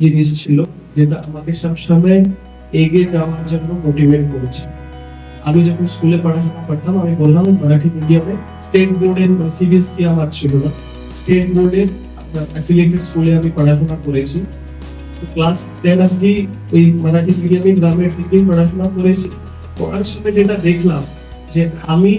জিনিস ছিল যেটা আমাকে সবসময় এগিয়ে যাওয়ার জন্য মোটিভেট করেছে। আমি যখন স্কুলে পড়াশোনা করতাম, আমি বললাম, মারাঠি মিডিয়ামে স্টেট বোর্ডের সিবিএসসি আমার ছিল না। স্টেট বোর্ডের অ্যাফিলিয়েটেড স্কুলে আমি পড়াশোনা করেছি। ক্লাস টেন অব্দি ওই মারাঠি মিডিয়ামে গ্রামের দিকেই পড়াশোনা করেছি। পড়ার সময় যেটা দেখলাম যে আমি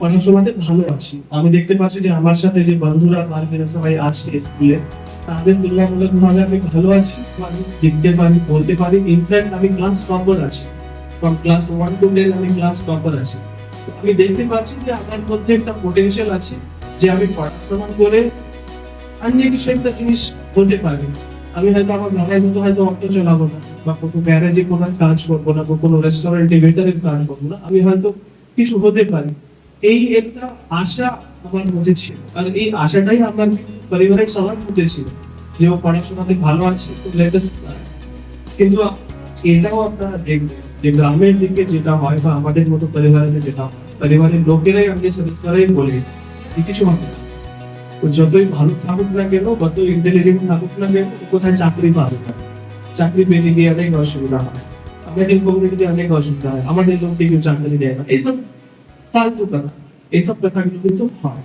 পড়াশোনাতে ভালো আছি। আমি দেখতে পাচ্ছি যে আমার সাথে যে বন্ধুরা বান্ধবীরা সবাই আছে স্কুলে, তাদের তুলনামূলক ভাবে আমি ভালো আছি। আমি লিখতে পারি, বলতে পারি ইনফ্যাক্ট আমি ক্লাস টপার আছি। From class one two ten আমি ক্লাস টপার আছি। আমি দেখতে পাচ্ছি যে আমার মধ্যে একটা পোটেনশিয়াল আছে যে আমি পড়াশোনা করে অন্য কিছু একটা জিনিস হতে পারি আমি হয়তো আমার বাবার মতো হয়তো অটো চালাবো না, বা কোনো গ্যারেজে কোনো কাজ করব না, বা কোনো রেস্টুরেন্টে ওয়েটারের কাজ করব না। আমি হয়তো কিছু হতে পারি। এই একটা আশা আমার মধ্যে ছিল। আর এই আশাটাই আমার পরিবারের সবার মধ্যে ছিল যে ও পড়াশোনাতে ভালো আছে কিন্তু এটাও আপনারা দেখবেন যে গ্রামের দিকে যেটা হয় বা আমাদের মতো পরিবারের যেটা পরিবারের লোকেরাই আমাকে সদস্যরাই বলে যে কিছু হবে না। ও যতই ভালো থাকুক না কেন কত ইন্টেলিজেন্ট থাকুক না কেন কোথায় চাকরি পাবে না। চাকরি পেতে গিয়ে অনেক অসুবিধা হয়। আমাদের কমিউনিটিতে অনেক অসুবিধা হয়। আমাদের লোককে কেউ চাকরি দেয় না। এইসব ফালতু এইসব কিন্তু হয়।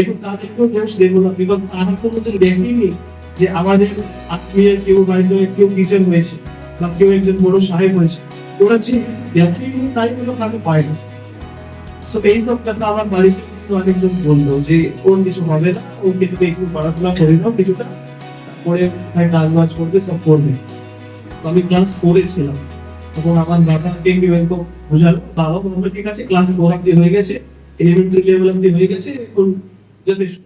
এখন তাদেরকেও দোষ না, বিকজ তারা কোনোদিন দেখেনি যে আমাদের আত্মীয় কেউ বাড়িতে কেউ হয়েছে বা কেউ একজন বড় সাহেব হয়েছে। ওরা যে দেখেনি তাই সো এইসব কথা আমার বাড়িতে কিন্তু অনেকজন বলতো যে, ওর কিছু হবে না, ওকে তুমি একটু পড়াশোনা করে নাও কিছুটা পরে কোথায় কাজ বাজ করবে, সব করবে। আমি ক্লাস ফোরে ছিলাম তখন আমার বাবা কি এরকম বোঝালো বাবা বলল, ঠিক আছে ক্লাস ফোর অব্দি হয়ে গেছে এলিমেন্টারি লেভেল অব্দি হয়ে গেছে, এখন যথেষ্ট।